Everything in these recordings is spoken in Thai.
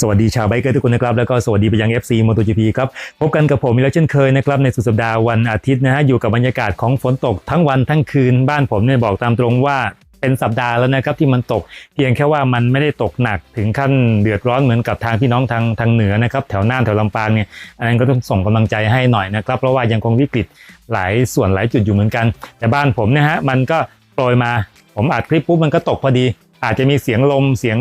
สวัสดีชาวไบเกอร์ทุกคนนะครับ แล้วก็สวัสดีไปยัง FC MotoGP ครับพบกันกับผมอีกแล้วเช่นเคยนะครับในสุดสัปดาห์วันอาทิตย์นะฮะอยู่กับบรรยากาศของฝนตกทั้งวันทั้งคืนบ้านผมเนี่ยบอกตามตรงว่าเป็นสัปดาห์แล้วนะครับที่มันตกเพียงแค่ว่ามันไม่ได้ตกหนักถึงขั้นเดือดร้อนเหมือนกับทางพี่น้องทางทางเหนือนะครับแถวน่านแถวลำปางเนี่ยอันนั้นก็ต้องส่งกำลังใจให้หน่อยนะครับเพราะว่ายังคงวิกฤตหลายส่วนหลายจุดอยู่เหมือนกัน แต่บ้านผมนี่ยฮะมันก็โปรยมา ผมอัดคลิปปุ๊บมันก็ตกพอดี อาจจะมีเสียงลมเสียง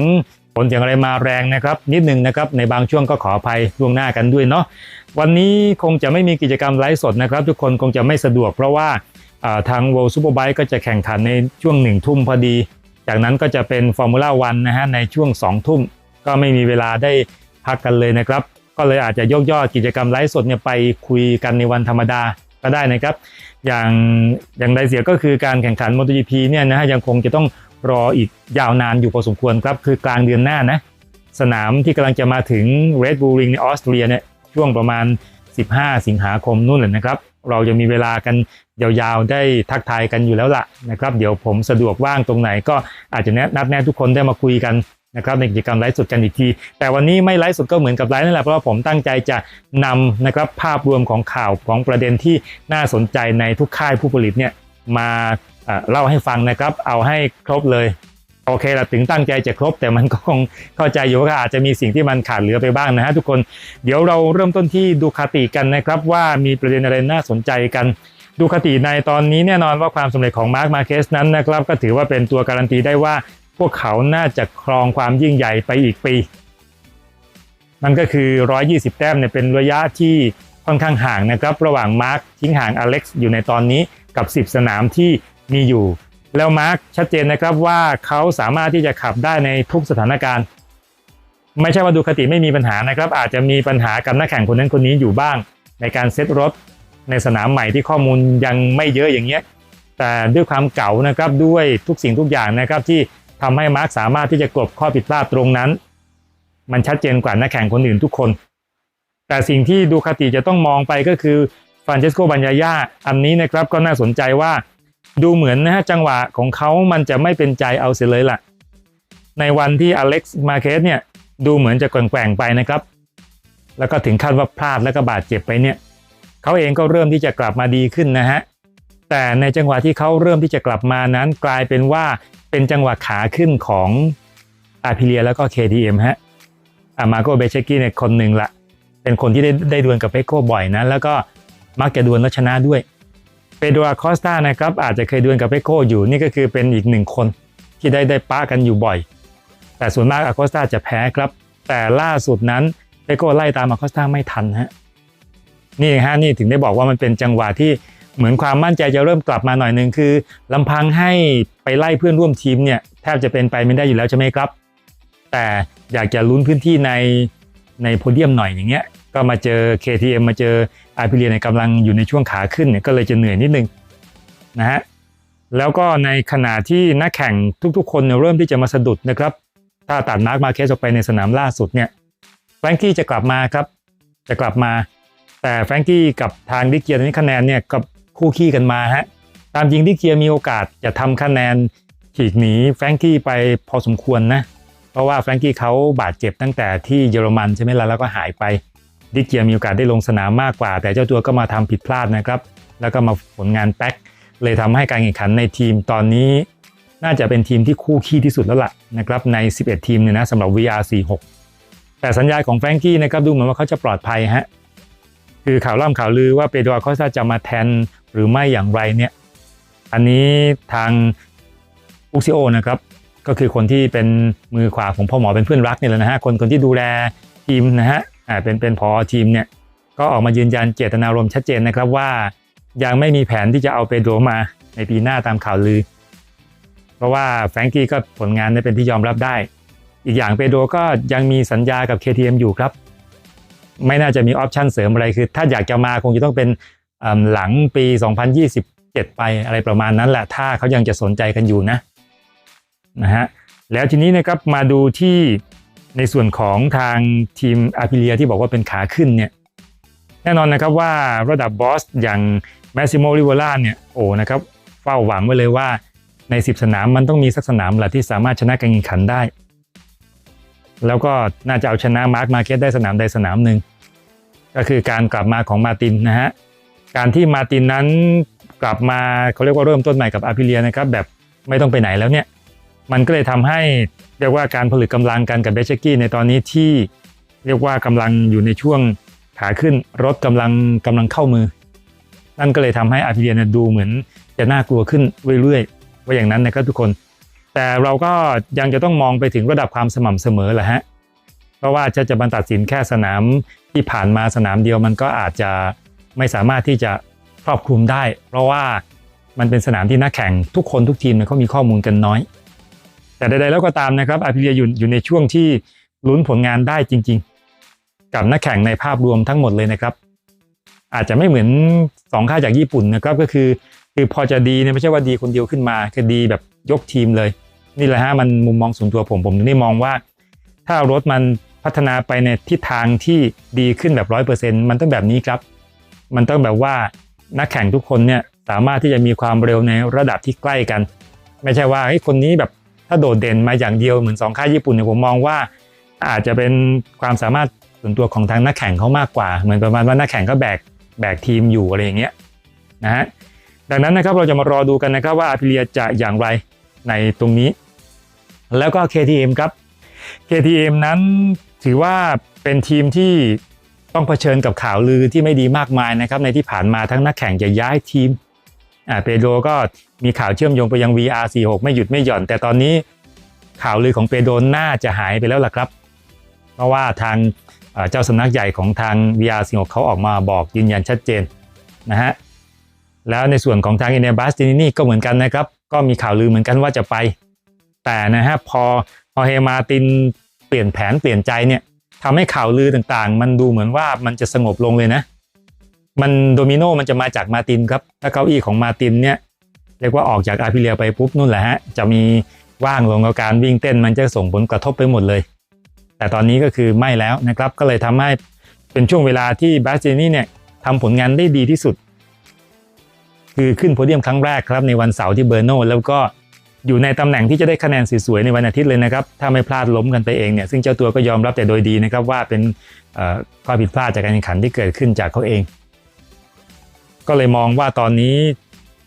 ฝนเสียงอะไรมาแรงนะครับ นิดหนึ่งนะครับ ในบางช่วงก็ขออภัยล่วงหน้ากันด้วยเนาะวันนี้คงจะไม่มีกิจกรรมไลฟ์สดนะครับ ทุกคนคงจะไม่สะดวกเพราะว่าทาง World Superbike ก็จะแข่งขันในช่วงหนึ่งทุ่มพอดี จากนั้นก็จะเป็น Formula 1นะฮะในช่วง2ทุ่ม ก็ไม่มีเวลาได้พักกันเลยนะครับ ก็เลยอาจจะยกยอดกิจกรรมไลฟ์สดเนี่ยไปคุยกันในวันธรรมดาก็ได้นะครับ อย่างอย่างใดเสียก็คือการแข่งขัน MotoGP เนี่ยนะฮะยังคงจะต้อง รออีกยาวนานอยู่พอสมควรครับ คือกลางเดือนหน้านะ สนามที่กำลังจะมาถึง Red Bull Ring ในออสเตรียเนี่ยช่วงประมาณ 15 สิงหาคมนู่นเลยนะครับ เราจะมีเวลากันยาวๆได้ทักทายกันอยู่แล้วล่ะนะครับ เดี๋ยวผมสะดวกว่างตรงไหนก็อาจจะนัดแนะทุกคนได้มาคุยกันนะครับในกิจกรรมไลฟ์สดกันอีกที แต่วันนี้ไม่ไลฟ์สดก็เหมือนกับไลฟ์นั่นแหละเพราะว่าผมตั้งใจจะนำนะครับภาพรวมของข่าวของประเด็นที่น่าสนใจในทุกค่ายผู้ผลิตเนี่ยมา เอ่อเล่าให้ฟังนะครับ เอาให้ครบเลย โอเคละถึงตั้งใจจะครบ แต่มันก็คงเข้าใจอยู่ว่าอาจจะมีสิ่งที่มันขาดเหลือไปบ้างนะฮะทุกคนเดี๋ยวเราเริ่มต้นที่ดูคาติกันนะครับ ว่ามีประเด็นอะไรน่าสนใจกันดูคติในตอนนี้แน่นอนว่าความสำเร็จของมาร์คมาเคสนั้นนะครับ ก็ถือว่าเป็นตัวการันตีได้ว่า พวกเขาน่าจะครองความยิ่งใหญ่ไปอีกปีนั่นก็คือ 120 แต้มเนี่ยเป็นระยะที่ค่อนข้างห่างนะครับ ระหว่างมาร์คทิ้งห่างอเล็กซ์อยู่ในตอนนี้กับ 10 สนามที่ มีอยู่ แล้วมาร์คชัดเจนนะครับว่าเขาสามารถที่จะขับได้ในทุกสถานการณ์ ไม่ใช่ว่าดูคติไม่มีปัญหานะครับ อาจจะมีปัญหากับนักแข่งคนนั้นคนนี้อยู่บ้าง ในการเซตรถในสนามใหม่ที่ข้อมูลยังไม่เยอะอย่างเงี้ยแต่ด้วยความเก่านะครับด้วยทุกสิ่งทุกอย่างนะครับที่ทำให้มาร์คสามารถที่จะกลบข้อผิดพลาดตรงนั้น มันชัดเจนกว่านักแข่งคนอื่นทุกคน แต่สิ่งที่ดูคติจะต้องมองไปก็คือฟรานเชสโกบัญญายาอันนี้นะครับก็น่าสนใจว่า ดูเหมือนนะฮะจังหวะของเขามันจะไม่เป็นใจเอาเสียเลยล่ะ ในวันที่อเล็กซ์มาเคสเนี่ยดูเหมือนจะแกว่งไปนะครับ แล้วก็ถึงขั้นว่าพลาดแล้วก็บาดเจ็บไปเนี่ยเขาเองก็เริ่มที่จะกลับมาดีขึ้นนะฮะแต่ในจังหวะที่เขาเริ่มที่จะกลับมานั้น กลายเป็นว่าเป็นจังหวะขาขึ้นของอาพิเลียแล้วก็ KTM ฮะอามาโกเบเชกี้เนี่ยคนหนึ่งละเป็นคนที่ได้ได้ดวลกับเปโก้บ่อยนะ แล้วก็มักจะดวลแล้วชนะด้วย เปโดรอาคอสตานะครับอาจจะเคยดวลกับเปโกอยู่นี่ก็คือเป็นอีกหนึ่งคนที่ได้ได้ป้ากันอยู่บ่อย แต่ส่วนมากอาคอสตาจะแพ้ครับ แต่ล่าสุดนั้นเปโก้ไล่ตามอาคอสตาไม่ทันฮะนี่ฮะนี่ถึงได้บอกว่ามันเป็นจังหวะที่เหมือนความมั่นใจจะเริ่มกลับมาหน่อยหนึ่งคือลำพังให้ไปไล่เพื่อนร่วมทีมเนี่ยแทบจะเป็นไปไม่ได้อยู่แล้วใช่ไหมครับ แต่อยากจะลุ้นพื้นที่ในในโพเดียมหน่อยอย่างเงี้ย ก็มาเจอ KTM มาเจออาร์พิเลียในกำลังอยู่ในช่วงขาขึ้นเนี่ยก็เลยจะเหนื่อยนิดนึงนะฮะแล้วก็ในขณะที่นักแข่งทุกๆ คนเนเริ่มที่จะมาสะดุดนะครับ ถ้าตัดมาร์คมาเคสออกไปในสนามล่าสุดเนี่ยแฟรงกี้จะกลับมาครับ จะกลับมา แต่แฟรงกี้กับทางดิเกียตอนนี้คะแนนเนี่ยกับคู่ขี้กันมาฮะตามจริงดิเกียมีโอกาสจะทำคะแนนฉีกหนีแฟรงกี้ไปพอสมควรนะเพราะว่าแฟรงกี้เขาบาดเจ็บตั้งแต่ที่เยอรมันใช่ไหมล่ะแล้วก็หายไป ดิเกียร์มีโอกาสได้ลงสนามมากกว่า แต่เจ้าตัวก็มาทำผิดพลาดนะครับ แล้วก็มาผลงานแป๊กเลยทำให้การแข่งขันในทีมตอนนี้ น่าจะเป็นทีมที่คู่ขี้ที่สุดแล้วล่ะนะครับใน 11 ทีมเนี่ยนะสำหรับ VR46 แต่สัญญาของแฟรงกี้นะครับดูเหมือนว่าเขาจะปลอดภัยฮะคือข่าวล่ำข่าวลือว่าเปโดรอาคอสตาจะมาแทนหรือไม่อย่างไรเนี่ยอันนี้ทางอุซิโอนะครับก็คือคนที่เป็นมือขวาของพ่อหมอเป็นเพื่อนรักเนี่ยแหละนะฮะคนคนที่ดูแลทีมนะฮะ อ่าเป็นเป็นพอทีมเนี่ยก็ออกมายืนยันเจตนารมณ์ชัดเจนนะครับว่า ยังไม่มีแผนที่จะเอาเปโดรมาในปีหน้าตามข่าวลือ เพราะว่าแฟรงกี้ก็ผลงานได้เป็นที่ยอมรับได้ อีกอย่างเปโดรก็ยังมีสัญญากับ KTM อยู่ครับ ไม่น่าจะมีออปชันเสริมอะไรคือ ถ้าอยากจะมาคงจะต้องเป็นหลังปี 2027 ไปอะไรประมาณนั้นแหละ ถ้าเขายังจะสนใจกันอยู่นะนะฮะแล้วทีนี้นะครับมาดูที่ ในส่วนของทางทีมอาพิเลียที่บอกว่าเป็นขาขึ้นเนี่ยแน่นอนนะครับว่าระดับบอสอย่างแมสซิโมริเวล่าเนี่ยโอ้นะครับเฝ้าหวังไว้เลยว่าใน 10 สนามมันต้องมีสักสนามแหละที่สามารถชนะการแข่งขันได้ แล้วก็น่าจะเอาชนะมาร์คมาเก็ตได้สนามใดสนามหนึ่งก็คือการกลับมาของมาตินนะฮะการที่มาตินนั้นกลับมาเขาเรียกว่าเริ่มต้นใหม่กับอาพิเลียนะครับแบบไม่ต้องไปไหนแล้วเนี่ย มันก็เลยทำให้เรียกว่าการผลึกกำลังกันกับเบเชกี้ในตอนนี้ที่เรียกว่ากำลังอยู่ในช่วงขาขึ้นรถกำลังกำลังเข้ามือ นั่นก็เลยทำให้อาพิเลียเนี่ยดูเหมือนจะน่ากลัวขึ้นเรื่อยๆว่าอย่างนั้นนะครับทุกคน แต่เราก็ยังจะต้องมองไปถึงระดับความสม่ำเสมอแหละฮะเพราะว่าจะจะบรรตัดสินแค่สนามที่ผ่านมาสนามเดียวมันก็อาจจะไม่สามารถที่จะครอบคลุมได้ เพราะว่ามันเป็นสนามที่นักแข่งทุกคนทุกทีมเนี่ยเขามีข้อมูลกันน้อย แต่ใดๆแล้วก็ตามนะครับอาพิเลียอยู่อยู่ในช่วงที่ลุ้นผลงานได้จริง ๆ กับนักแข่งในภาพรวมทั้งหมดเลยนะครับ อาจจะไม่เหมือนสองค่าจากญี่ปุ่นนะครับก็คือคือพอจะดีเนี่ยไม่ใช่ว่าดีคนเดียวขึ้นมาคือดีแบบยกทีมเลย นี่แหละฮะมันมุมมองส่วนตัวผมผมถึงได้มองว่า ถ้ารถมันพัฒนาไปในทิศทางที่ดีขึ้นแบบร้อยเปอร์เซ็นต์มันต้องแบบนี้ครับ มันต้องแบบว่านักแข่งทุกคนเนี่ยสามารถที่จะมีความเร็วในระดับที่ใกล้กัน ไม่ใช่ว่าเฮ้คนนี้แบบ ถ้าโดดเด่นมาอย่างเดียวเหมือนสองค่ายญี่ปุ่นเนี่ยผมมองว่า อาจจะเป็นความสามารถส่วนตัวของทางนักแข่งเขามากกว่า เหมือนประมาณว่านักแข่งก็แบกแบกทีมอยู่อะไรอย่างเงี้ยนะฮะดังนั้นนะครับเราจะมารอดูกันนะครับว่าอาพิเลียจะอย่างไรในตรงนี้ แล้วก็ KTM ครับ KTM นั้นถือว่าเป็นทีมที่ต้องเผชิญกับข่าวลือที่ไม่ดีมากมายนะครับในที่ผ่านมาทั้งนักแข่งจะย้ายทีมอ่าเปโดรก็ มีข่าวเชื่อมโยงไปยัง VR46 ไม่หยุดไม่หย่อน แต่ตอนนี้ข่าวลือของเปโดรน่าจะหายไปแล้วล่ะครับ เพราะว่าทางเจ้าสำนักใหญ่ของทาง VR46 เขาออกมาบอกยืนยันชัดเจนนะฮะแล้วในส่วนของทางเอเนบัสตินี่ก็เหมือนกันนะครับ ก็มีข่าวลือเหมือนกันว่าจะไป แต่นะฮะพอพอเฮมาตินเปลี่ยนแผนเปลี่ยนใจเนี่ยทำให้ข่าวลือต่างๆ มันดูเหมือนว่ามันจะสงบลงเลยนะ มันโดมิโนมันจะมาจากมาตินครับถ้าเก้าอี้ของมาตินเนี่ย เรียกว่าออกจากอาพิเลียไปปุ๊บนู่นแหละฮะจะมีว่างลงกับการวิ่งเต้นมันจะส่งผลกระทบไปหมดเลย แต่ตอนนี้ก็คือไม่แล้วนะครับก็เลยทำให้เป็นช่วงเวลาที่บาสเจนี่เนี่ยทำผลงานได้ดีที่สุด คือขึ้นโพเดียมครั้งแรกครับในวันเสาร์ที่เบอร์โนแล้วก็อยู่ในตำแหน่งที่จะได้คะแนนสวยๆในวันอาทิตย์เลยนะครับ ถ้าไม่พลาดล้มกันไปเองเนี่ย ซึ่งเจ้าตัวก็ยอมรับแต่โดยดีนะครับว่าเป็นเอ่อข้อผิดพลาดจากการแข่งขันที่เกิดขึ้นจากเขาเอง ก็เลยมองว่าตอนนี้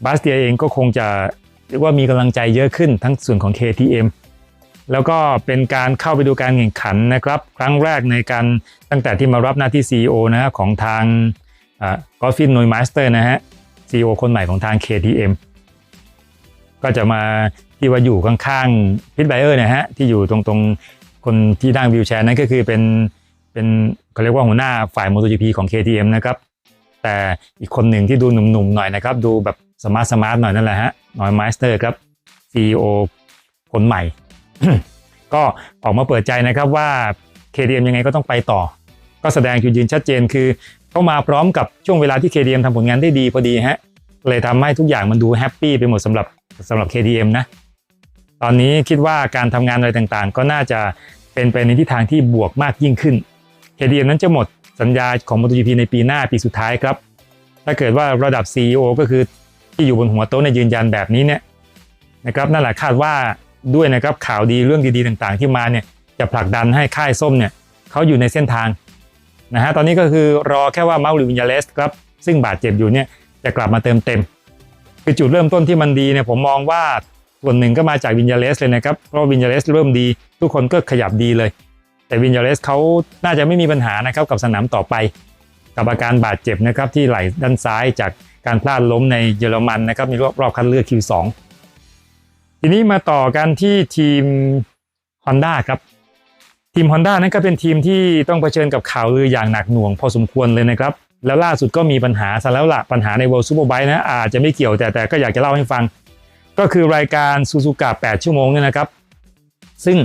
บาสเตียเองก็คงจะเรียกว่ามีกำลังใจเยอะขึ้นทั้งส่วนของ KTM แล้วก็เป็นการเข้าไปดูการแข่งขันนะครับ ครั้งแรกในการตั้งแต่ที่มารับหน้าที่ CEO นะฮะของทางกอฟฟินโนยมาสเตอร์นะฮะ CEO คนใหม่ของทาง KTM ก็จะมาที่ว่าอยู่ข้างๆพิทไบเออร์นะฮะที่อยู่ตรงตรงคนที่นั่งวิวแชร์นั่นก็คือเป็นเป็นเขาเรียกว่าหัวหน้าฝ่าย MotoGP ของ KTM นะครับแต่อีกคนหนึ่งที่ดูหนุ่มๆหน่อยนะครับ ดูแบบ สมาร์ทสมาร์ทหน่อยนั่นแหละฮะนอยมาสเตอร์ครับ CEO คนใหม่ ก็ออกมาเปิดใจนะครับว่า KTM ยังไงก็ต้องไปต่อ ก็แสดงจุดยืนชัดเจนคือเข้ามาพร้อมกับช่วงเวลาที่ KTM ทำผลงานได้ดีพอดีฮะเลยทำให้ทุกอย่างมันดูแฮปปี้ไปหมดสำหรับสำหรับ KTM นะ ตอนนี้คิดว่าการทำงานอะไรต่างๆ ก็น่าจะเป็นไปในทิศทางที่บวกมากยิ่งขึ้น KTM นั้นจะหมดสัญญาของ MotoGP ในปีหน้าปีสุดท้ายครับ ถ้าเกิดว่าระดับ CEO ก็คือ ที่อยู่บนหัวโต๊ะในยยืนยันแบบนี้เนี่ยนะครับนั่นแหละคาดว่าด้วยนะครับข่าวดีเรื่องดีๆต่างๆ ที่มาเนี่ยจะผลักดันให้ค่ายส้มเนี่ยเขาอยู่ในเส้นทางนะฮะตอนนี้ก็คือรอแค่ว่าเมาลิวินยาเลสครับซึ่งบาดเจ็บอยู่เนี่ยจะกลับมาเติมเต็มคือจุดเริ่มต้นที่มันดีเนี่ยผมมองว่าส่วนหนึ่งก็มาจากวินยาเลสเลยนะครับเพราะวินยาเลสเริ่มดี ทุกคนก็ขยับดีเลย แต่วินยาเลสเขาน่าจะไม่มีปัญหานะครับกับสนามต่อไป กับอาการบาดเจ็บนะครับที่ไหล่ด้านซ้ายจาก การพลาดล้มในเยอรมันนะครับในรอบรอบคัดเลือก Q2 ทีนี้มาต่อกันที่ทีม Honda ครับทีม Honda นั้นก็เป็นทีมที่ต้องเผชิญกับข่าวลืออย่างหนักหน่วงพอสมควรเลยนะครับ แล้วล่าสุดก็มีปัญหาซะแล้วละปัญหาใน World Superbike นะอาจจะไม่เกี่ยวแต่แต่ก็อยากจะเล่าให้ฟัง ก็คือรายการซูซูกะ8 ชั่วโมงเนี่ยนะครับ ซึ่ง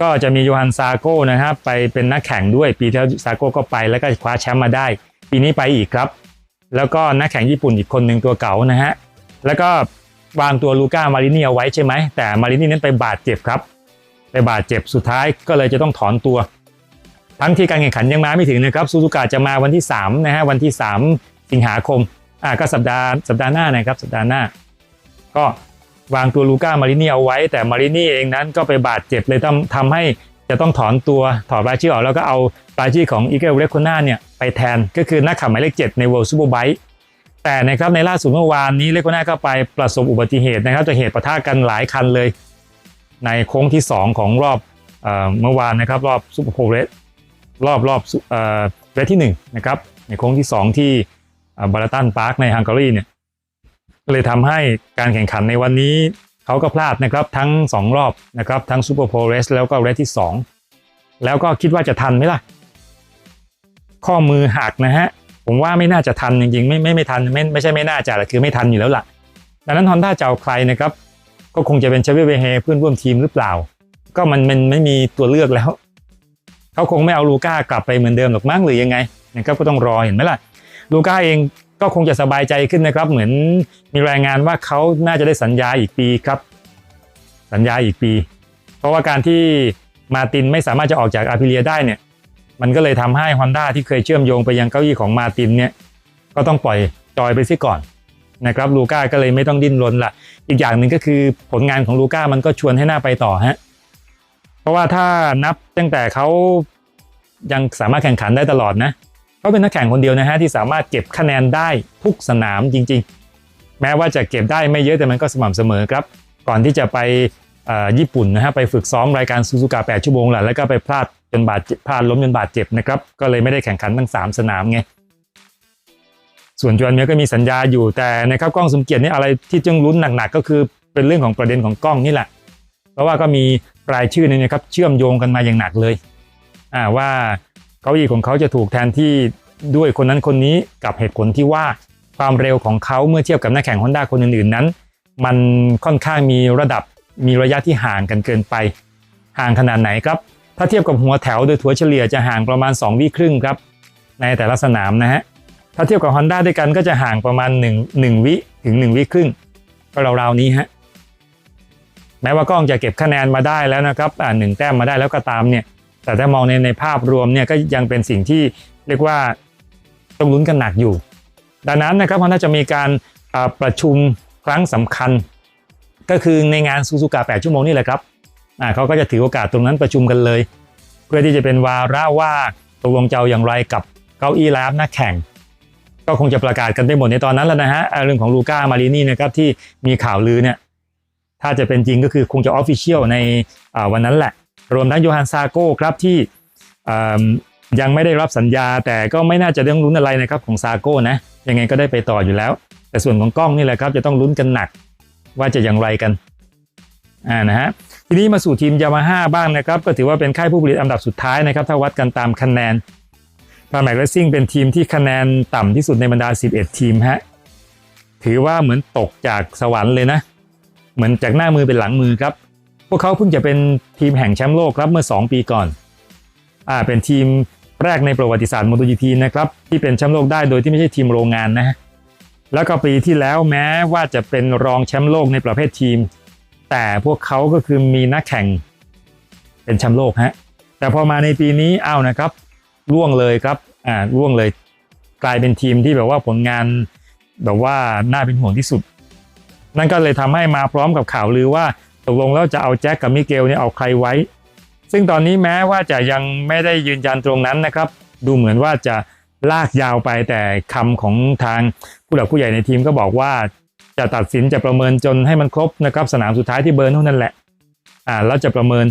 ก็จะมีโยฮันซาโก้นะครับไปเป็นนักแข่งด้วยปีที่แล้วซาโก้ก็ไปแล้วก็คว้าแชมป์มาได้ ปีนี้ไปอีกครับ แล้วก็นักแข่งญี่ปุ่นอีกคนหนึ่งตัวเก่านะฮะ แล้วก็วางตัวลูก้ามารินีเอาไว้ใช่ไหม แต่มารินีนั้นไปบาดเจ็บครับ ไปบาดเจ็บสุดท้ายก็เลยจะต้องถอนตัว ทั้งที่การแข่งขันยังมาไม่ถึงนะครับซูซูกะจะมาวันที่3นะฮะวันที่ 3 สิงหาคมอ่าก็สัปดาห์สัปดาห์หน้านะครับสัปดาห์หน้า ก็วางตัวลูก้ามารินีเอาไว้ แต่มารินีเองนั้นก็ไปบาดเจ็บเลยทำทำให้จะต้องถอนตัวถอดรายชื่อออกแล้วก็เอา รายชื่อของอีเกลเรคโคนาเนี่ยไปแทนก็คือนักขับหมายเลข 7 ใน World Superbike แต่นะครับในล่าสุดเมื่อวานนี้เลโคนาก็ไปประสบอุบัติเหตุนะครับจากเหตุปะทะกันหลายคันเลย ในโค้งที่ 2 ของรอบเมื่อวานนะครับรอบซูเปอร์โพลเรสรอบรอบเรสที่1นะครับในโค้งที่ 2 ที่บาราตันพาร์คในฮังการีเนี่ยก็เลยทำให้การแข่งขันในวันนี้เขาก็พลาดนะครับทั้ง 2 รอบนะครับทั้งซูเปอร์โพลเรสแล้วก็เรสที่ 2 แล้วก็คิดว่าจะทันไหมล่ะ ข้อมือหักนะฮะ ผมว่าไม่น่าจะทันจริงๆ ไม่ไม่ไม่ทันไม่ไม่ใช่ไม่น่าจะแต่คือไม่ทันอยู่แล้วล่ะ ดังนั้นฮอนด้าจะเอาใครนะครับ ก็คงจะเป็นเชฟเวเฮเพื่อนร่วมทีมหรือเปล่า ก็มันมันไม่มีตัวเลือกแล้วเขาคงไม่เอาลูก้ากลับไปเหมือนเดิมหรอกมั้งหรือยังไงนะครับก็ต้องรอเห็นไหมล่ะลูก้าเองก็คงจะสบายใจขึ้นนะครับ เหมือนมีรายงานว่าเขาน่าจะได้สัญญาอีกปีครับ สัญญาอีกปี เพราะว่าการที่มาตินไม่สามารถจะออกจากอาพิเลียได้เนี่ย มันก็เลยทำให้ Honda ที่เคยเชื่อมโยงไปยังเก้าอี้ของมาตินเนี่ยก็ต้องปล่อยจอยไปซิก่อนนะครับลูก้าก็เลยไม่ต้องดิ้นรนละอีกอย่างหนึ่งก็คือผลงานของลูก้ามันก็ชวนให้หน้าไปต่อฮะเพราะว่าถ้านับตั้งแต่เขายังสามารถแข่งขันได้ตลอดนะเขาเป็นนักแข่งคนเดียวนะฮะที่สามารถเก็บคะแนนได้ทุกสนามจริง ๆ แม้ว่าจะเก็บได้ไม่เยอะแต่มันก็สม่ำเสมอครับ ก่อนที่จะไปญี่ปุ่นนะฮะไปฝึกซ้อมรายการซูซูกะ8ชั่วโมงแหละแล้วก็ไปพลาด จนบาดเจ็บพลาดล้มจนบาดเจ็บนะครับ ก็เลยไม่ได้แข่งขันทั้ง 3 สนามไง ส่วนจวนเมียก็มีสัญญาอยู่แต่นะครับกล้องสมเกียรตินี่อะไรที่จึงลุ้นหนักๆก็คือเป็นเรื่องของประเด็นของกล้องนี่แหละ เพราะว่าก็มีรายชื่อนี่นะครับเชื่อมโยงกันมาอย่างหนักเลยอ่าว่าเก้าอี้ของเขาจะถูกแทนที่ด้วยคนนั้นคนนี้กับเหตุผลที่ว่าความเร็วของเขาเมื่อเทียบกับนักแข่งฮอนด้าคนอื่นๆนั้น มันค่อนข้างมีระดับมีระยะที่ห่างกันเกินไป ห่างขนาดไหนครับ ถ้าเทียบกับหัวแถวโดยถัวเฉลี่ยจะห่างประมาณ 2 วิครึ่งครับ ในแต่ละสนามนะฮะ ถ้าเทียบกับ Honda ด้วยกันก็จะห่างประมาณ 1 1 วิถึง 1 วิครึ่ง ก็ราวๆนี้ฮะ แม้ว่ากล้องจะเก็บคะแนนมาได้แล้วนะครับอ่าหนึ่งแต้มมาได้แล้วก็ตามเนี่ย แต่ถ้ามองในในภาพรวมเนี่ยก็ยังเป็นสิ่งที่เรียกว่าต้องลุ้นกันหนักอยู่ ดังนั้นนะครับเขาน่าจะมีการประชุมครั้งสำคัญ ก็คือในงานซูซูกะ8ชั่วโมงนี่แหละครับ เขาก็จะถือโอกาสตรงนั้นประชุมกันเลย เพื่อที่จะเป็นวาระว่าตกลงจะเอาอย่างไรกับเก้าอี้รับนักแข่ง ก็คงจะประกาศกันไปหมดในตอนนั้นแล้วนะฮะเรื่องของลูก้ามารินี่นะครับที่มีข่าวลือเนี่ยถ้าจะเป็นจริงก็คือคงจะออฟฟิเชียลในวันนั้นแหละ รวมทั้งโยฮันซาโก้ครับที่ยังไม่ได้รับสัญญาแต่ก็ไม่น่าจะเรื่องลุ้นอะไรนะครับของซาโก้นะยังไงก็ได้ไปต่ออยู่แล้ว แต่ส่วนของกล้องนี่แหละครับจะต้องลุ้นกันหนักว่าจะอย่างไรกันอ่านะฮะ ทีนี้มาสู่ทีมยามาฮ่าบ้างนะครับ ก็ถือว่าเป็นค่ายผู้ผลิตอันดับสุดท้ายนะครับ ถ้าวัดกันตามคะแนนพาแมกเลสซิ่งเป็นทีมที่คะแนนต่ำที่สุดในบรรดา 11 ทีมฮะถือว่าเหมือนตกจากสวรรค์เลยนะ เหมือนจากหน้ามือเป็นหลังมือครับ พวกเขาเพิ่งจะเป็นทีมแห่งแชมป์โลกครับเมื่อ 2 ปีก่อนอ่าเป็นทีมแรกในประวัติศาสตร์ MotoGP นะครับที่เป็นแชมป์โลกได้โดยที่ไม่ใช่ทีมโรงงานนะฮะแล้วก็ปีที่แล้วแม้ว่าจะเป็นรองแชมป์โลกในประเภททีม แต่พวกเขาก็คือมีนักแข่งเป็นแชมป์โลกฮะแต่พอมาในปีนี้เอานะครับล่วงเลยครับอ่าล่วงเลยกลายเป็นทีมที่แบบว่าผลงานแบบว่าน่าเป็นห่วงที่สุด นั่นก็เลยทำให้มาพร้อมกับข่าวลือว่าตกลงแล้วจะเอาแจ็คกับมิเกลเนี่ยเอาใครไว้ ซึ่งตอนนี้แม้ว่าจะยังไม่ได้ยืนยันตรงนั้นนะครับ ดูเหมือนว่าจะลากยาวไปแต่คำของทางผู้หลักผู้ใหญ่ในทีมก็บอกว่า จะตัดสินจะประเมินจนให้มันครบนะครับสนามสุดท้ายที่เบิร์นเท่านั้นแหละอ่าแล้วจะประเมิน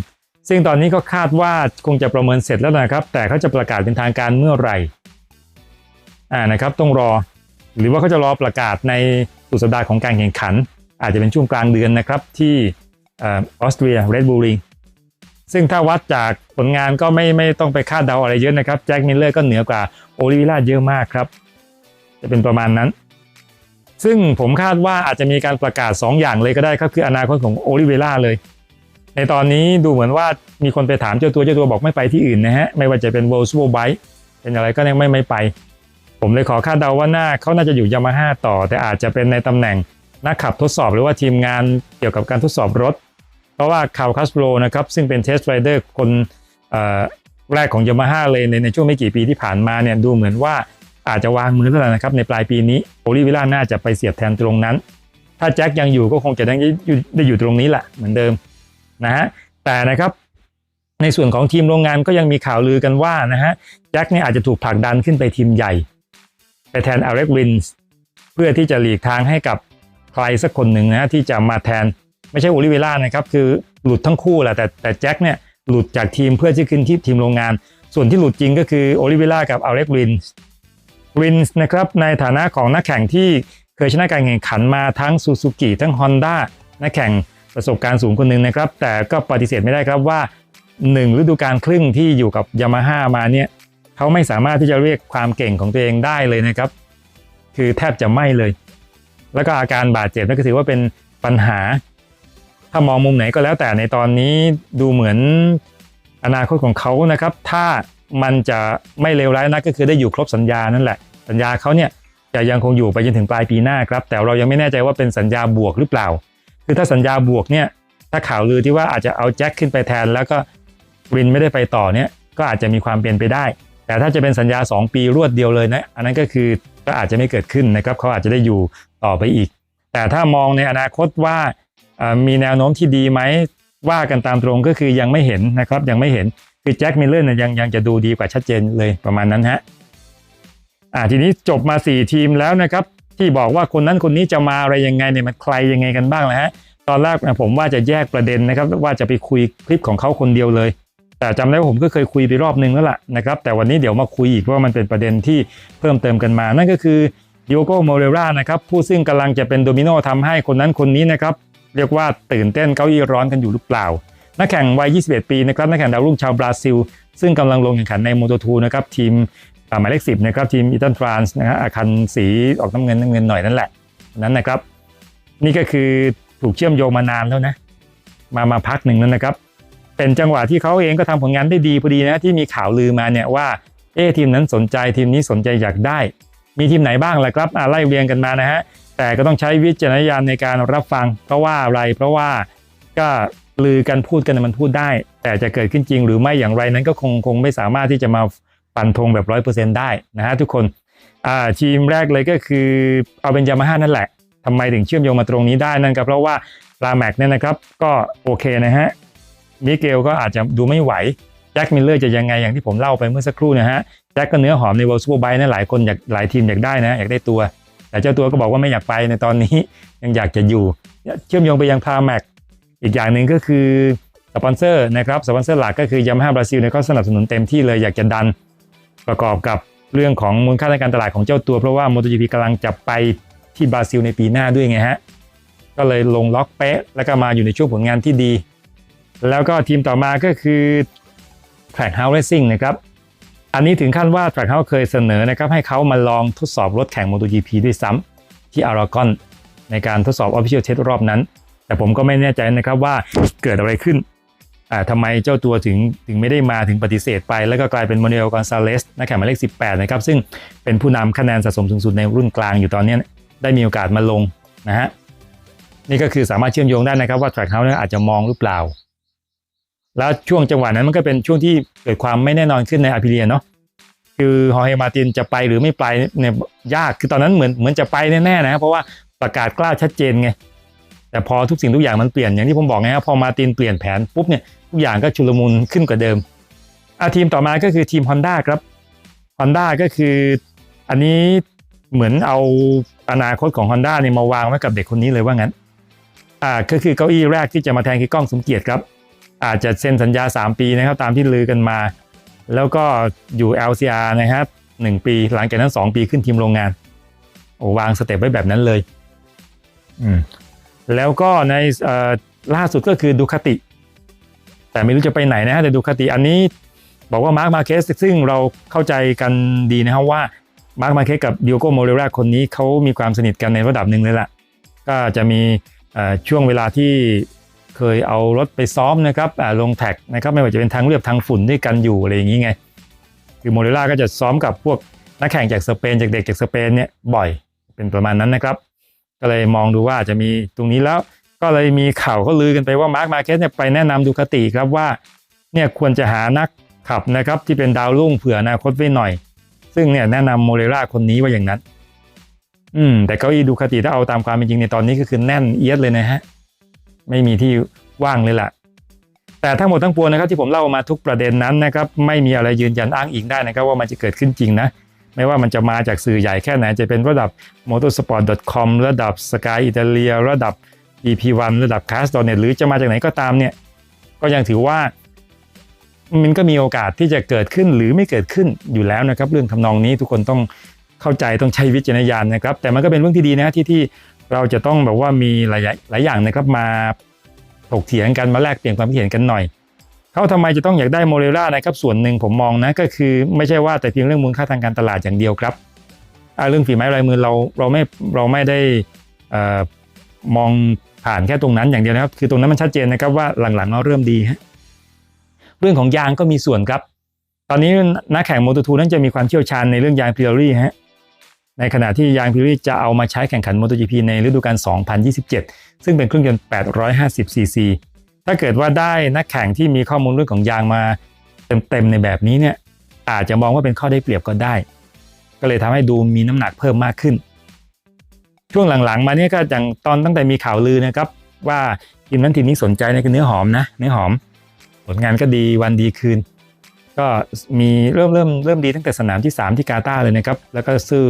ซึ่งตอนนี้ก็คาดว่าคงจะประเมินเสร็จแล้วนะครับ แต่เขาจะประกาศเป็นทางการเมื่อไหร่อ่านะครับต้องรอ หรือว่าเขาจะรอประกาศในสุดสัปดาห์ของการแข่งขัน อาจจะเป็นช่วงกลางเดือนนะครับที่ออสเตรียเรดบูริงซึ่งถ้าวัดจากผลงานก็ไม่ไม่ต้องไปคาดเดาอะไรเยอะนะครับแจ็คมิลเลอร์ก็เหนือกว่าโอลิวิล่าเยอะมากครับ จะเป็นประมาณนั้น ซึ่งผมคาดว่าอาจจะมีการประกาศ 2 อย่างเลยก็ได้ครับคืออนาคตของโอลิเวล่าเลย ในตอนนี้ดูเหมือนว่ามีคนไปถามเจ้าตัวเจ้าตัวบอกไม่ไปที่อื่นนะฮะ ไม่ว่าจะเป็น World Superbike เป็นอะไรก็ยังไม่ไม่ไป ผมเลยขอคาดเดาว่าน่าเขาน่าจะอยู่ยามาฮ่าต่อ แต่อาจจะเป็นในตำแหน่งนักขับทดสอบหรือว่าทีมงานเกี่ยวกับการทดสอบรถ เพราะว่าคาร์คัสโรนะครับซึ่งเป็นเทสไรเดอร์คนแรกของยามาฮ่าเลยในในช่วงไม่กี่ปีที่ผ่านมาเนี่ยดูเหมือนว่า อาจจะวางมือแล้วนะครับในปลายปีนี้โอลิวิล่าน่าจะไปเสียบแทนตรงนั้น ถ้าแจ็คยังอยู่ก็คงจะได้ได้อยู่ตรงนี้แหละเหมือนเดิมนะฮะแต่นะครับในส่วนของทีมโรงงานก็ยังมีข่าวลือกันว่านะฮะแจ็คเนี่ยอาจจะถูกผลักดันขึ้นไปทีมใหญ่ ไปแทนอเล็กวินส์เพื่อที่จะหลีกทางให้กับใครสักคนหนึ่งนะฮะที่จะมาแทนไม่ใช่โอลิเวล่านะครับคือหลุดทั้งคู่แหละแต่แต่แจ็คเนี่ยหลุดจากทีมเพื่อที่ขึ้นที่ทีมโรงงาน ส่วนที่หลุดจริงก็คือโอลิเวล่ากับอเล็กวินส์ วินส์นะครับในฐานะของนักแข่งที่เคยชนะการแข่งขันมาทั้งซูซูกิทั้งฮอนด้านักแข่งประสบการณ์สูงคนหนึ่งนะครับ แต่ก็ปฏิเสธไม่ได้ครับว่าหนึ่งฤดูกาลครึ่งที่อยู่กับยามาฮ่ามาเนี่ยเขาไม่สามารถที่จะเรียกความเก่งของตัวเองได้เลยนะครับ คือแทบจะไม่เลย แล้วก็อาการบาดเจ็บนั่นก็ถือว่าเป็นปัญหา ถ้ามองมุมไหนก็แล้วแต่ในตอนนี้ดูเหมือนอนาคตของเขานะครับ ถ้ามันจะไม่เลวร้ายนักก็คือได้อยู่ครบสัญญานั่นแหละ สัญญาเขาเนี่ยจะยังคงอยู่ไปจนถึงปลายปีหน้าครับ แต่เรายังไม่แน่ใจว่าเป็นสัญญาบวกหรือเปล่า คือถ้าสัญญาบวกเนี่ยถ้าข่าวลือที่ว่าอาจจะเอาแจ็คขึ้นไปแทน แล้วก็วินไม่ได้ไปต่อเนี่ยก็อาจจะมีความเป็นไปได้ แต่ถ้าจะเป็นสัญญา 2 ปีรวดเดียวเลยนะอันนั้นก็คือก็อาจจะไม่เกิดขึ้นนะครับเขาอาจจะได้อยู่ต่อไปอีก แต่ถ้ามองในอนาคตว่ามีแนวโน้มที่ดีไหมว่ากันตามตรงก็คือยังไม่เห็นนะครับยังไม่เห็นคือแจ็คมิลเลอร์เนี่ยยังยังจะดูดีกว่าชัดเจนเลยประมาณนั้นฮะ อ่าทีนี้จบมา 4 ทีมแล้วนะครับ ที่บอกว่าคนนั้นคนนี้จะมาอะไรยังไงเนี่ยมันใครยังไงกันบ้างนะฮะตอนแรกนะผมว่าจะแยกประเด็นนะครับ ว่าจะไปคุยคลิปของเขาคนเดียวเลย แต่จำได้ว่าผมก็เคยคุยไปรอบนึงแล้วล่ะนะครับแต่วันนี้เดี๋ยวมาคุยอีกว่ามันเป็นประเด็นที่เพิ่มเติมกันมา นั่นก็คือดิโอโกโมเรรานะครับผู้ซึ่งกำลังจะเป็นโดมิโนทำให้คนนั้นคนนี้นะครับเรียกว่าตื่นเต้นเก้าอี้ร้อนกันอยู่หรือเปล่า นักแข่งวัย 21 ปีนะครับนักแข่งดาวรุ่งชาวบราซิล ซึ่งกำลังลงแข่งขันในโมโตทูนะครับทีม หมายเลข10นะครับทีมอีตันฟรานซ์นะฮะอาคันสีออกน้ำเงินน้ำเงินหน่อยนั่นแหละนั้นนะครับ นี่ก็คือถูกเชื่อมโยงมานานแล้วนะ มามาพักหนึ่งแล้วนะครับ เป็นจังหวะที่เขาเองก็ทำผลงานได้ดีพอดีนะที่มีข่าวลือมาเนี่ยว่าเอ๊ทีมนั้นสนใจทีมนี้สนใจอยากได้ มีทีมไหนบ้างล่ะครับไล่เรียงกันมานะฮะแต่ก็ต้องใช้วิจารณญาณในการรับฟัง เพราะว่าอะไรเพราะว่าก็ลือกันพูดกันมันพูดได้ แต่จะเกิดขึ้นจริงหรือไม่อย่างไรนั้นก็คงคงไม่สามารถที่จะมา ฟันธงแบบร้อยเปอร์เซ็นต์ได้นะฮะทุกคนทีมแรกเลยก็คือเอาเป็นยามาฮ่านั่นแหละทำไมถึงเชื่อมโยงมาตรงนี้ได้นั่นก็เพราะว่าลาแม็กเนี่ยนะครับก็โอเคนะฮะมิเกลก็อาจจะดูไม่ไหวแจ็คมิลเลอร์จะยังไงอย่างที่ผมเล่าไปเมื่อสักครู่นะฮะแจ็คก็เนื้อหอมใน World Superbike นะหลายคนอยากหลายทีมอยากได้นะอยากได้ตัว แต่เจ้าตัวก็บอกว่าไม่อยากไปในตอนนี้ยังอยากจะอยู่ เชื่อมโยงไปยังพาแม็กอีกอย่างหนึ่งก็คือสปอนเซอร์นะครับสปอนเซอร์หลักก็คือยามาฮ่าบราซิลเนี่ยเขาสนับสนุนเต็มที่เลยอยากจะดัน ประกอบกับเรื่องของมูลค่าในการตลาดของเจ้าตัว เพราะว่า MotoGP กำลังจะไปที่บราซิลในปีหน้าด้วยไงฮะ ก็เลยลงล็อกเป๊ะ แล้วก็มาอยู่ในช่วงผลงานที่ดี แล้วก็ทีมต่อมาก็คือ Trackhouse Racing นะครับ อันนี้ถึงขั้นว่า Trackhouse เคยเสนอนะครับให้เขามาลองทดสอบรถแข่ง MotoGP ด้วยซ้ำที่อารากอนในการทดสอบ Official Test รอบนั้น แต่ผมก็ไม่แน่ใจนะครับว่าเกิดอะไรขึ้น อ่าทำไมเจ้าตัวถึงถึงไม่ได้มาถึงปฏิเสธไป แล้วก็กลายเป็นโมเนลกอนซาเลสนักแข่งหมายเลข 18 นะครับ ซึ่งเป็นผู้นำคะแนนสะสมสูงสุดในรุ่นกลางอยู่ตอนนี้ได้มีโอกาสมาลงนะฮะนี่ก็คือสามารถเชื่อมโยงได้นะครับว่า Trackhouse เนี่ยอาจจะมองหรือเปล่า แล้วช่วงจังหวะนั้นมันก็เป็นช่วงที่เกิดความไม่แน่นอนขึ้นในอาพิเลียเนาะคือฮอเฮมาตินจะไปหรือไม่ไปเนี่ยยากคือตอนนั้นเหมือนเหมือนจะไปแน่ๆนะเพราะว่าประกาศกล้าชัดเจนไงแต่พอทุกสิ่งทุกอย่างมันเปลี่ยนอย่างที่ผมบอกไงครับพอมาตินเปลี่ยนแผนปุ๊บเนี่ย อย่างก็ชุลมุนขึ้นกว่าเดิมอาทีมต่อมาก็คือทีม Honda ครับ Honda ก็คืออันนี้เหมือนเอาอนาคตของ Honda เนี่ยมาวางไว้กับเด็กคนนี้เลยว่างั้นอ่าก็คือเก้าอี้แรกที่จะมาแทนคือกล้องสมเกียรติครับ อาจจะเซ็นสัญญา 3 ปีนะครับตามที่ลือกันมา แล้วก็อยู่ LCR นะครับ1ปีหลังจากนั้น 2 ปีขึ้นทีมโรงงานโอ้วางสเต็ปไว้แบบนั้นเลยอืมแล้วก็ในล่าสุดก็คือดูคาติ แต่ไม่รู้จะไปไหนนะฮะแต่ดูคติอันนี้บอกว่ามาร์คมาเคสซึ่งเราเข้าใจกันดีนะครับว่ามาร์คมาเคสกับดิโอโกโมเรราคนนี้เขามีความสนิทกันในระดับหนึ่งเลยล่ะ ก็จะมีช่วงเวลาที่เคยเอารถไปซ้อมนะครับลงแท็กนะครับไม่ว่าจะเป็นทางเรียบทางฝุ่นด้วยกันอยู่อะไรอย่างนี้ไง คือโมเรราก็จะซ้อมกับพวกนักแข่งจากสเปนจากเด็กจากสเปนเนี่ยบ่อยเป็นประมาณนั้นนะครับ ก็เลยมองดูว่าจะมีตรงนี้แล้ว ก็เลยมีข่าวก็ลือกันไปว่ามาร์คมาเก็ตเนี่ยไปแนะนำดูคาติครับว่าเนี่ยควรจะหานักขับนะครับที่เป็นดาวรุ่งเผื่ออนาคตไว้หน่อย ซึ่งเนี่ยแนะนำโมเรราคนนี้ว่าอย่างนั้น อืม แต่เก้าอี้ดูคาติถ้าเอาตามความเป็นจริงในตอนนี้ก็คือแน่นเอียดเลยนะฮะ ไม่มีที่ว่างเลยล่ะ แต่ทั้งหมดทั้งปวงนะครับที่ผมเล่ามาทุกประเด็นนั้นนะครับ ไม่มีอะไรยืนยันอ้างอิงได้นะครับ ว่ามันจะเกิดขึ้นจริงนะ ไม่ว่ามันจะมาจากสื่อใหญ่แค่ไหนจะเป็นระดับ motorsport.com ระดับ Sky Italia ระดับ EP1 ระดับ Cast.net หรือจะมาจากไหนก็ตามเนี่ย ก็ยังถือว่า มันก็มีโอกาสที่จะเกิดขึ้นหรือไม่เกิดขึ้นอยู่แล้วนะครับ เรื่องทำนองนี้ทุกคนต้องเข้าใจต้องใช้วิจารณญาณนะครับ แต่มันก็เป็นเรื่องที่ดีนะที่ที่เราจะต้องแบบว่ามีหลายหลายอย่างนะครับมาถกเถียงกันมาแลกเปลี่ยนความคิดเห็นกันหน่อยเขาทำไมจะต้องอยากได้โมเรล่านะครับส่วนหนึ่งผมมองนะก็คือไม่ใช่ว่าแต่เพียงเรื่องมูลค่าทางการตลาดอย่างเดียวครับเรื่องฝีไม้ลายมือเราเราไม่เราไม่ได้อมอง ผ่านแค่ตรงนั้นอย่างเดียวนะครับ คือตรงนั้นมันชัดเจนนะครับว่าหลังๆเราเริ่มดีฮะเรื่องของยางก็มีส่วนครับ ตอนนี้นักแข่งโมโตทูนั้นจะมีความเชี่ยวชาญในเรื่องยางพิลลี่ฮะในขณะที่ยางพิลลี่จะเอามาใช้แข่งขัน MotoGP ในฤดูกาล 2027 ซึ่งเป็นเครื่องยนต์ 850 ซีซีถ้าเกิดว่าได้นักแข่งที่มีข้อมูลเรื่องของยางมาเต็มๆในแบบนี้เนี่ยอาจจะมองว่าเป็นข้อได้เปรียบก็ได้ ก็เลยทำให้ดูมีน้ำหนักเพิ่มมากขึ้น ช่วงหลังๆ มาเนี่ยก็อย่างตอนตั้งแต่มีข่าวลือนะครับ ว่าทีมนั้นทีมนี้สนใจในคือเนื้อหอมนะเนื้อหอม ผลงานก็ดีวันดีคืน ก็มีเริ่มเริ่มเริ่มดีตั้งแต่สนามที่ 3 ที่กาตาร์เลยนะครับ แล้วก็ซื้อ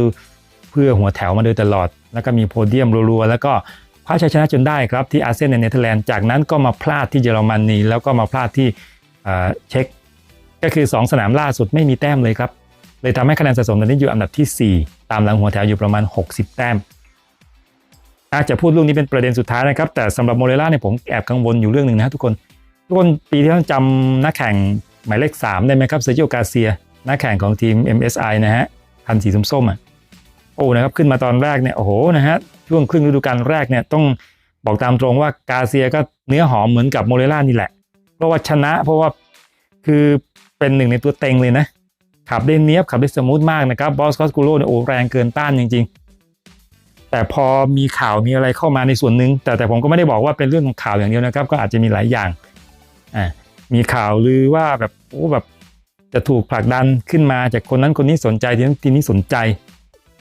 เพื่อหัวแถวมาโดยตลอด แล้วก็มีโพเดียมรัวๆแล้วก็คว้าชัยชนะจนได้ครับที่อาเซียนในเนเธอร์แลนด์จากนั้นก็มาพลาดที่เยอรมนีแล้วก็มาพลาดที่เอ่อเช็กก็คือ 2 สนามล่าสุดไม่มีแต้มเลยครับเลยทำให้คะแนนสะสมตอนนี้อยู่อันดับที่ 4 ตามหลังหัวแถวอยู่ประมาณ 60 แต้ม อาจจะพูดเรื่องนี้เป็นประเด็นสุดท้ายนะครับ แต่สำหรับโมเรล่าเนี่ยผมแอบกังวลอยู่เรื่องหนึ่งนะทุกคนทุกคนปีที่แล้วจำนักแข่งหมายเลข 3 ได้ไหมครับเซอร์จิโอกาเซียนักแข่งของทีม MSI นะฮะคันสีส้มๆอะโอ้นะครับขึ้นมาตอนแรกเนี่ยโอ้โหนะฮะช่วงครึ่งฤดูกาลแรกเนี่ยต้องบอกตามตรงว่ากาเซียก็เนื้อหอมเหมือนกับโมเรล่านี่แหละ เพราะว่าชนะเพราะว่าคือเป็นหนึ่งในตัวเต็งเลยนะขับได้เนี้ยบขับได้สมูทมากนะครับบอสคอสกูโรเนี่ยโอ้แรงเกินต้านจริง แต่พอมีข่าวมีอะไรเข้ามาในส่วนหนึ่งแต่แต่ผมก็ไม่ได้บอกว่าเป็นเรื่องของข่าวอย่างเดียวนะครับ ก็อาจจะมีหลายอย่างอ่ามีข่าวลือว่าแบบโอ้แบบจะถูกผลักดันขึ้นมาจากคนนั้นคนนี้สนใจทีนั้นทีนี้สนใจ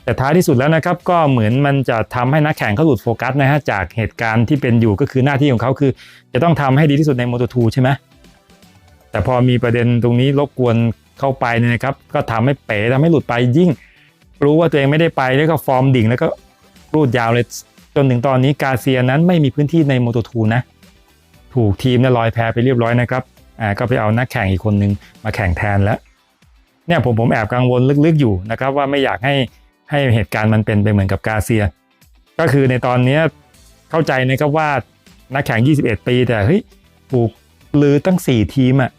แต่ท้ายที่สุดแล้วนะครับ ก็เหมือนมันจะทำให้นักแข่งเขาหลุดโฟกัสนะฮะจากเหตุการณ์ที่เป็นอยู่ก็คือหน้าที่ของเขาคือ จะต้องทำให้ดีที่สุดใน Moto2 ใช่ไหมแต่พอมีประเด็นตรงนี้รบกวนเข้าไปเนี่ยนะครับ ก็ทำให้เป๋ทำให้หลุดไปยิ่ง รู้ว่าตัวเองไม่ได้ไปแล้วก็ฟอร์มดิ่งแล้วก็ รูดยาวเลย จนถึงตอนนี้กาเซียนั้นไม่มีพื้นที่ใน Moto2 นะ ถูกทีมเนี่ยลอยแพไปเรียบร้อยนะครับอ่าก็ไปเอานักแข่งอีกคนนึงมาแข่งแทนแล้วเนี่ยผมผมแอบกังวลลึกๆอยู่นะครับว่าไม่อยากให้ให้เหตุการณ์มันเป็นไปเหมือนกับกาเซีย ก็คือในตอนนี้เข้าใจนะครับว่านักแข่ง 21 ปี แต่เฮ้ยถูกลือตั้ง 4 ทีมอะ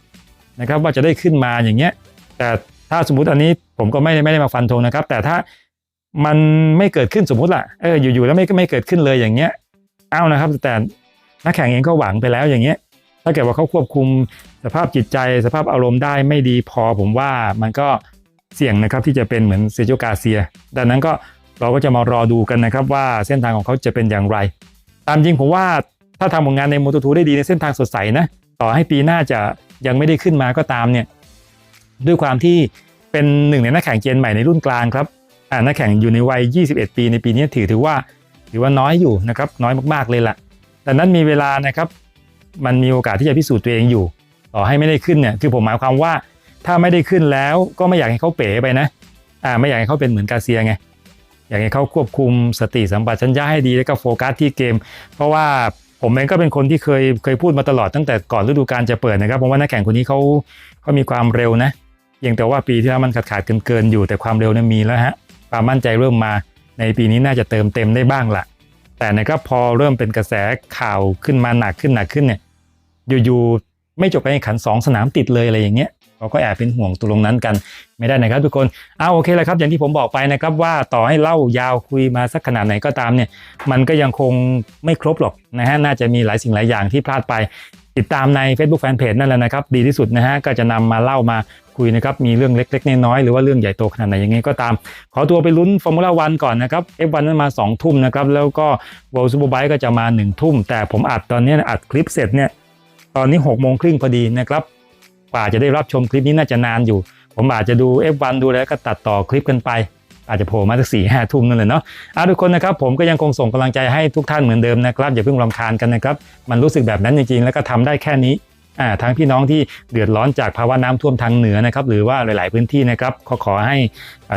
นะครับว่าจะได้ขึ้นมาอย่างเงี้ยแต่ถ้าสมมติอันนี้ผมก็ไม่ได้ไม่ได้มาฟันธงนะครับ แต่ถ้า มันไม่เกิดขึ้นสมมุติล่ะเอออยู่ๆแล้วไม่ไม่เกิดขึ้นเลยอย่างเงี้ยเอ้านะครับ แต่นักแข่งเองก็หวังไปแล้วอย่างเงี้ย ถ้าเกิดว่าเขาควบคุมสภาพจิตใจสภาพอารมณ์ได้ไม่ดีพอผมว่ามันก็เสี่ยงนะครับที่จะเป็นเหมือนเซโจกาเซีย ดังนั้นก็เราก็จะมารอดูกันนะครับว่าเส้นทางของเขาจะเป็นอย่างไร ตามจริงผมว่าถ้าทำผลงานในมโตทูได้ดีในเส้นทางสดใสนะต่อให้ปีหน้าจะยังไม่ได้ขึ้นมาก็ตามเนี่ยด้วยความที่เป็นหนึ่งในนักแข่งเจนใหม่ในรุ่นกลางครับ อ่านักแข่งอยู่ในวัย 21 ปีในปีนี้ถือถือว่าถือว่าน้อยอยู่นะครับน้อยมากๆเลยล่ะแต่นั้นมีเวลานะครับมันมีโอกาสที่จะพิสูจน์ตัวเองอยู่ ต่อให้ไม่ได้ขึ้นเนี่ยคือผมหมายความว่าถ้าไม่ได้ขึ้นแล้วก็ไม่อยากให้เขาเป๋ไปนะอ่าไม่อยากให้เขาเป็นเหมือนกาเซียไงอยากให้เขาควบคุมสติสัมปชัญญะให้ดีแล้วก็โฟกัสที่เกม เพราะว่าผมเองก็เป็นคนที่เคยเคยพูดมาตลอดตั้งแต่ก่อนฤดูกาลจะเปิดนะครับผมว่านักแข่งคนนี้เขาเขามีความเร็วนะเพียงแต่ว่าปีที่แล้วมันขาดขาดเกินเกินๆอยู่แต่ความเร็วเนี่ยมีแล้วฮะ ความมั่นใจเริ่มมาในปีนี้น่าจะเติมเต็มได้บ้างละแต่นะครับพอเริ่มเป็นกระแสข่าวขึ้นมาหนักขึ้นหนักขึ้นเนี่ยอยู่ๆไม่จบการแข่งขันสองสนามติดเลยอะไรอย่างเงี้ยเราก็แอบเป็นห่วงตรงนั้นกันไม่ได้นะครับทุกคนเอาโอเคเลยครับ อย่างที่ผมบอกไปนะครับว่าต่อให้เล่ายาวคุยมาสักขนาดไหนก็ตามเนี่ยมันก็ยังคงไม่ครบหรอกนะฮะน่าจะมีหลายสิ่งหลายอย่างที่พลาดไป ติดตามใน Facebook Fanpage นั่นแหละนะครับ ดีที่สุดนะฮะก็จะนำมาเล่ามา คุยนะครับ มีเรื่องเล็กๆน้อยๆหรือว่าเรื่องใหญ่โตขนาดไหนยังไงก็ตาม ขอตัวไปลุ้นฟอร์มูล่าวันก่อนนะครับ F1 นั้นมา 2 ทุ่มนะครับ แล้วก็ World Superbike ก็จะมา 1 ทุ่ม แต่ผมอัดตอนนี้อัดคลิปเสร็จเนี่ยตอนนี้6โมงครึ่งพอดีนะครับกว่าจะได้รับชมคลิปนี้น่าจะนานอยู่ ผมอาจจะดู F1 ดูแล้วก็ตัดต่อคลิปกันไปอาจจะโผล่มาสักสี่ห้าทุ่มนั่นแหละเนาะอะทุกคนนะครับผมก็ยังคงส่งกำลังใจให้ทุกท่านเหมือนเดิมนะครับ อย่าเพิ่งรำคาญกันนะครับ มันรู้สึกแบบนั้นจริงๆ แล้วก็ทำได้แค่นี้ ทั้งพี่น้องที่เดือดร้อนจากภาวะน้ำท่วมทางเหนือนะครับหรือว่าหลาย ๆ พื้นที่นะครับขอขอให้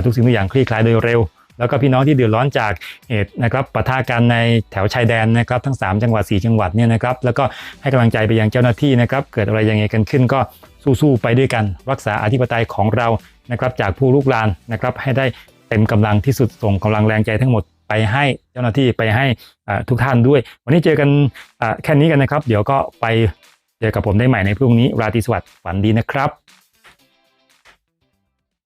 ทุกสิ่งทุกอย่างคลี่คลายโดยเร็ว แล้วก็พี่น้องที่เดือดร้อนจากเหตุนะครับปะทะกันในแถวชายแดนนะครับทั้ง 3 จังหวัด 4 จังหวัดเนี่ยนะครับแล้วก็ให้กำลังใจไปยังเจ้าหน้าที่นะครับเกิดอะไรยังไงกันขึ้นก็สู้ๆไปด้วยกัน รักษาอธิปไตยของเรานะครับจากผู้ลุกลานนะครับให้ได้เต็มกำลังที่สุดส่งกำลังแรงใจทั้งหมดไปให้เจ้าหน้าที่ไปให้ทุกท่านด้วย วันนี้เจอกันแค่นี้กันนะครับ เดี๋ยวก็ไป เจอกับผมได้ใหม่ในพรุ่งนี้ ราตรีสวัสดิ์ฝันดีนะครับ